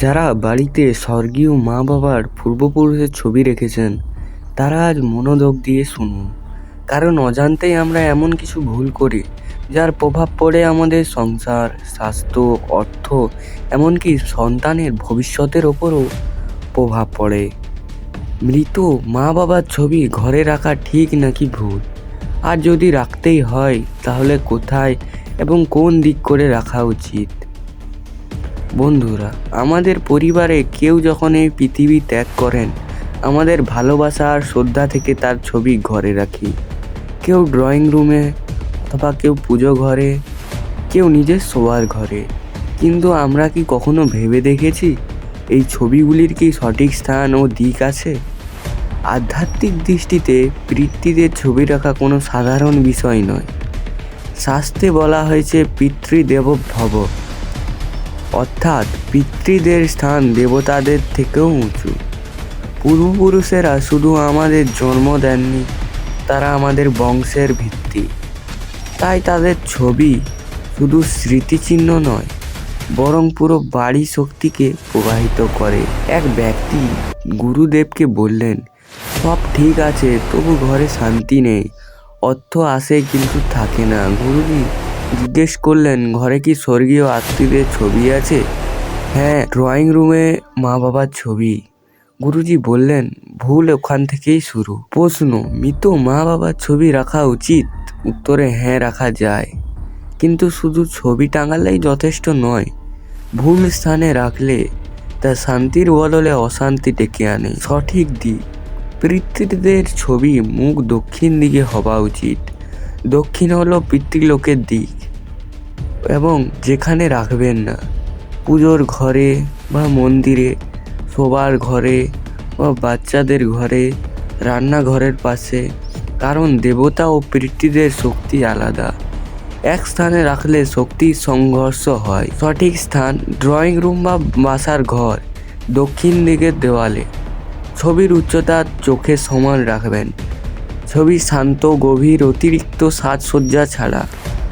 যারা বাড়িতে স্বর্গীয় মা বাবার পূর্বপুরুষের ছবি রেখেছেন, তারা আজ মনোযোগ দিয়ে শুনুন। কারণ অজান্তেই আমরা এমন কিছু ভুল করি, যার প্রভাব পড়ে আমাদের সংসার, স্বাস্থ্য, অর্থ, এমনকি সন্তানের ভবিষ্যতের ওপরও প্রভাব পড়ে। মৃত মা বাবার ছবি ঘরে রাখা ঠিক নাকি ভুল? আর যদি রাখতেই হয়, তাহলে কোথায় এবং কোন দিক করে রাখা উচিত? বন্ধুরা, আমাদের পরিবারে কেউ যখন এই পৃথিবী ত্যাগ করেন, আমাদের ভালোবাসা আর শ্রদ্ধা থেকে তার ছবি ঘরে রাখি। কেউ ড্রয়িং রুমে অথবা কেউ পুজো ঘরে, কেউ নিজের শোয়ার ঘরে। কিন্তু আমরা কি কখনো ভেবে দেখেছি, এই ছবিগুলির কি সঠিক স্থান ও দিক আছে? আধ্যাত্মিক দৃষ্টিতে পিতৃদের ছবি রাখা কোনো সাধারণ বিষয় নয়। শাস্ত্রে বলা হয়েছে পিতৃদেব ভব অর্থাৎ পিতৃদের স্থান দেবতাদের থেকেও উঁচু। পূর্বপুরুষেরা শুধু আমাদের জন্ম দেননি, তারা আমাদের বংশের ভিত্তি। তাই তাদের ছবি শুধু স্মৃতিচিহ্ন নয়, বরং পুরো বাড়ি শক্তিকে প্রবাহিত করে। এক ব্যক্তি গুরুদেবকে বললেন, সব ঠিক আছে, তবু ঘরে শান্তি নেই। অর্থ আসে কিন্তু থাকে না, গুরুজি। জিজ্ঞেস করলেন, ঘরে কি স্বর্গীয় আত্মীয়দের ছবি আছে? হ্যাঁ ড্রয়িং রুমে মা বাবার ছবি। গুরুজি বললেন, ভুল, ওখান থেকেই শুরু। প্রশ্ন, মৃত মা বাবার ছবি রাখা উচিত? উত্তরে হ্যাঁ রাখা যায়। কিন্তু শুধু ছবি টাঙালেই যথেষ্ট নয়। ভুল স্থানে রাখলে তা শান্তির বদলে অশান্তি ডেকে আনে। সঠিক দিক, পিতৃদের ছবি মুখ দক্ষিণ দিকে হওয়া উচিত। দক্ষিণ হলো পিতৃলোকের দিক। এবং যেখানে রাখবেন না, পুজোর ঘরে বা মন্দিরে, শোবার ঘরে বা বাচ্চাদের ঘরে, রান্নাঘরের পাশে, কারণ দেবতা ও পিতৃদের শক্তি আলাদা। এক স্থানে রাখলে শক্তির সংঘর্ষ হয়। সঠিক স্থান, ড্রয়িং রুম বা বাসার ঘর, দক্ষিণ দিকের দেওয়ালে। ছবির উচ্চতা চোখে সমান রাখবেন। ছবি শান্ত, গভীর, অতিরিক্ত সাজসজ্জা ছাড়া।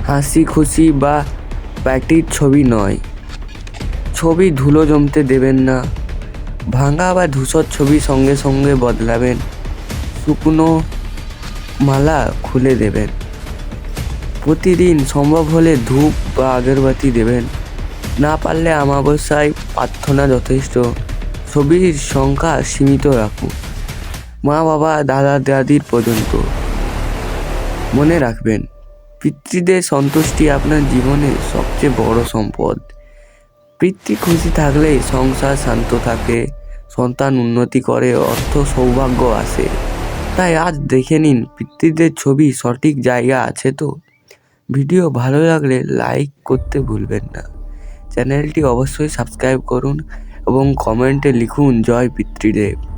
হাসি, খুশি বা প্যাটির ছবি নয়। ছবি ধুলো জমতে দেবেন না। ভাঙা বা ধূসর ছবি সঙ্গে সঙ্গে বদলাবেন। শুকনো মালা খুলে দেবেন। প্রতিদিন সম্ভব হলে ধূপ বা আগরবাতি দেবেন। না পারলে আমাবস্যায় প্রার্থনা যথেষ্ট। ছবির সংখ্যা সীমিত রাখুন। মা বাবা, দাদা, দাদির পর্যন্ত। মনে রাখবেন, পিতৃদের সন্তুষ্টি আপনার জীবনের সবচেয়ে বড় সম্পদ। পিতৃ খুশি থাকলে সংসার শান্ত থাকে, সন্তান উন্নতি করে, অর্থ সৌভাগ্য আসে। তাই আজ দেখে নিন, পিতৃদের ছবি সঠিক জায়গা আছে তো? ভিডিও ভালো লাগলে লাইক করতে ভুলবেন না। চ্যানেলটি অবশ্যই সাবস্ক্রাইব করুন এবং কমেন্টে লিখুন, জয় পিতৃদেব।